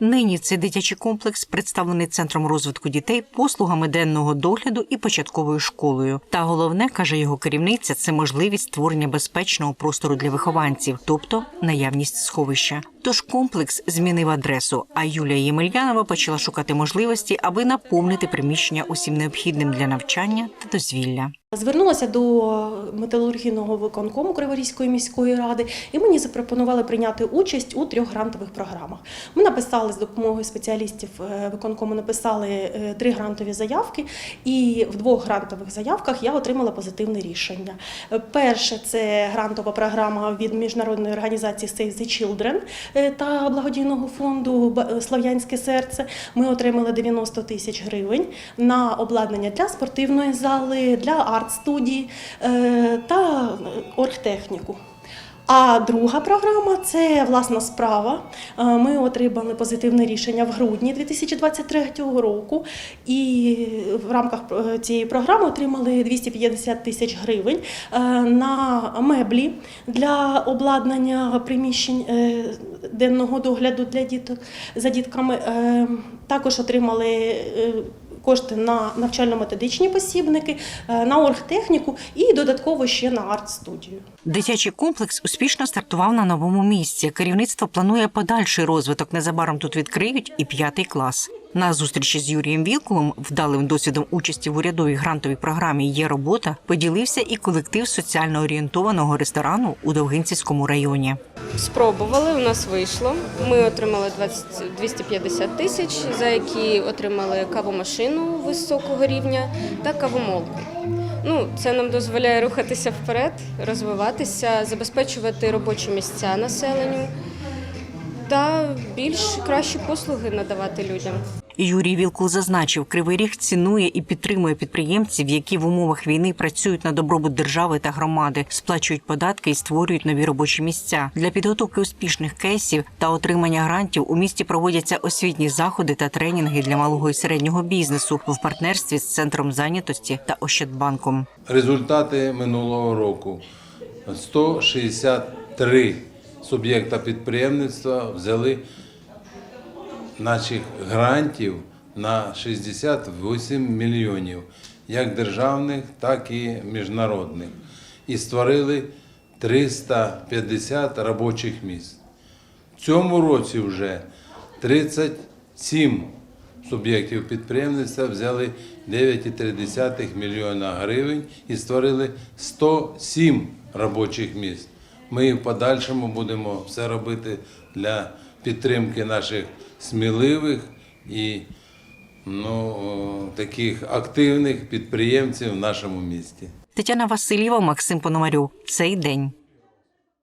Нині цей дитячий комплекс представлений центром розвитку дітей, послугами денного догляду і початковою школою. Та головне каже його керівниця, це можливість створення безпечного простору для вихованців, тобто наявність сховища. Тож комплекс змінив адресу. А Юлія Ємельянова почала шукати можливості, аби наповнити приміщення усім необхідним для навчання та дозвілля. Звернулася до металургійного виконкому Криворізької міської ради, і мені запропонували прийняти участь у трьох грантових програмах. Ми написали з допомогою спеціалістів е, виконкому, написали е, три грантові заявки, і в двох грантових заявках я отримала позитивне рішення. Перше це грантова програма від міжнародної організації Save the Children та благодійного фонду Слов'янське серце. Ми отримали 90 тисяч гривень на обладнання для спортивної зали, для арт-студії е, та оргтехніку. А друга програма це власна справа. Е, Ми отримали позитивне рішення в грудні 2023 року, і в рамках е, цієї програми отримали 250 тисяч гривень е, на меблі для обладнання приміщень е, денного догляду для діток за дітками. Е, Також отримали. е, Кошти на навчально-методичні посібники, е, на оргтехніку і додатково ще на арт-студію. Дитячий комплекс успішно стартував на новому місці. Керівництво планує подальший розвиток. Незабаром тут відкриють і п'ятий клас. На зустрічі з Юрієм Вілкулом, вдалим досвідом участі в урядовій грантовій програмі Є робота, поділився і колектив соціально орієнтованого ресторану у Довгинцівському районі. Спробували, у нас вийшло. Ми отримали 20, 250 тисяч, за які отримали кавомашину високого рівня та кавомолку. Ну, це нам дозволяє рухатися вперед, розвиватися, забезпечувати робочі місця населенню та більш кращі послуги надавати людям. Юрій Вілкул зазначив, Кривий Ріг цінує і підтримує підприємців, які в умовах війни працюють на добробут держави та громади, сплачують податки і створюють нові робочі місця. Для підготовки успішних кейсів та отримання грантів у місті проводяться освітні заходи та тренінги для малого і середнього бізнесу в партнерстві з центром зайнятості та Ощадбанком. Результати минулого року. 163 суб'єкта підприємництва взяли наших грантів на 68 мільйонів, як державних, так і міжнародних. І створили 350 робочих місць. В цьому році вже 37 суб'єктів підприємництва взяли 9,3 мільйона гривень і створили 107 робочих місць. Ми в подальшому будемо все робити для підтримки наших сміливих і ну, таких активних підприємців в нашому місті. Тетяна Васильєва, Максим Пономарю. Цей день.